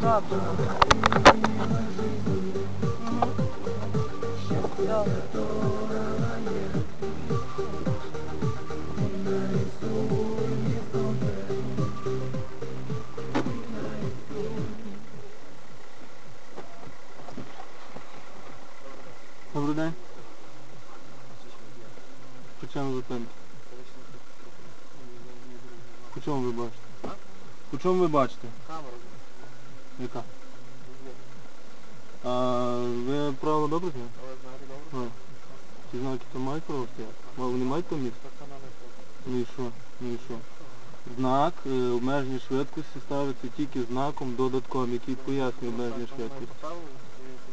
Добре. Добрий день. По чому зупинки? По чому ви бачите? По чому ви бачите? Яка? А ви правило добре знаєте? Але знаєте добре? А. Ці знаки там мають право стояти? Вони мають не. Ну і що? Ну і що? Знак е, обмеження швидкості ставиться тільки знаком додатковим, який пояснює обмеження швидкості.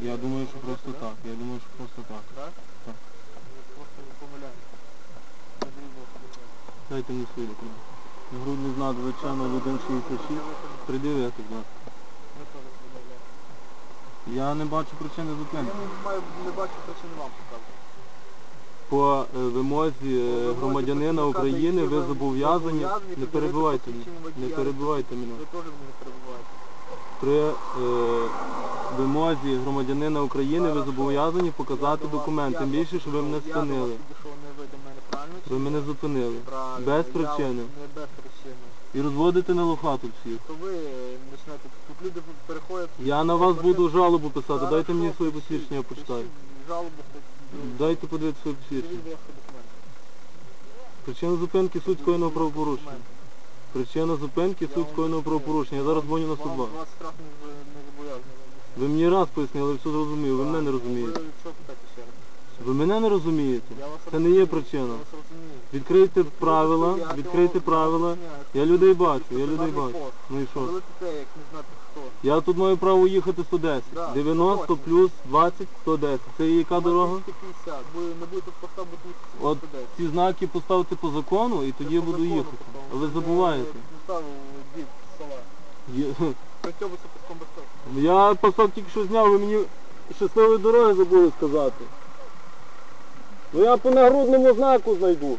Я думаю, що просто так. Я думаю, що просто так. Так? Так. Просто помиляюсь. Дайте мені свої документи. Грудний знак звичайно 166. Придивити, будь ласка. Я не бачу причини зупинки. Не бачу причини вам показувати. По е, вимозі е, громадянина України ви зобов'язані. Не перебивайте мене. Не перебивайте мене. Ви теж мені не перебуваєте. При е, вимозі громадянина України ви зобов'язані показати документ. Тим більше, що ви мене Я спинили. підійшов, не ви Ви мене зупинили. Правильно. без Я причини. Не без причини. І розводите на лохату всіх. То ви почнете, тут люди переходять... Я на вас буду жалобу писати. Дайте мені своє посвідчення, я почитаю. Жалобу хоч. Дайте подивитися своє посвідчення. Причина зупинки суть скоєного правопорушення. Причина зупинки суть скоєного правопорушення. Я зараз дзвоню на 102. Вас, штраф не, з- не зобов'язаний. Ви мені раз пояснили, все зрозумів, ви мене не розумієте. Ви що питаєте ще раз? Ви мене не розумієте? Я вас Це не є причина. Я вас. Відкрийте правила, відкрийте правила. Я людей бачу, я людей бачу. Ну і що? Я тут маю право їхати 110. 90 плюс 20, 110. Це яка дорога? 250. Ви не будете поста, бо тут От ці знаки поставте по закону і тоді я буду їхати. А ви забуваєте. Я пасок тільки що зняв, ви мені щасливої дороги забули сказати. Ну я по нагрудному знаку знайду.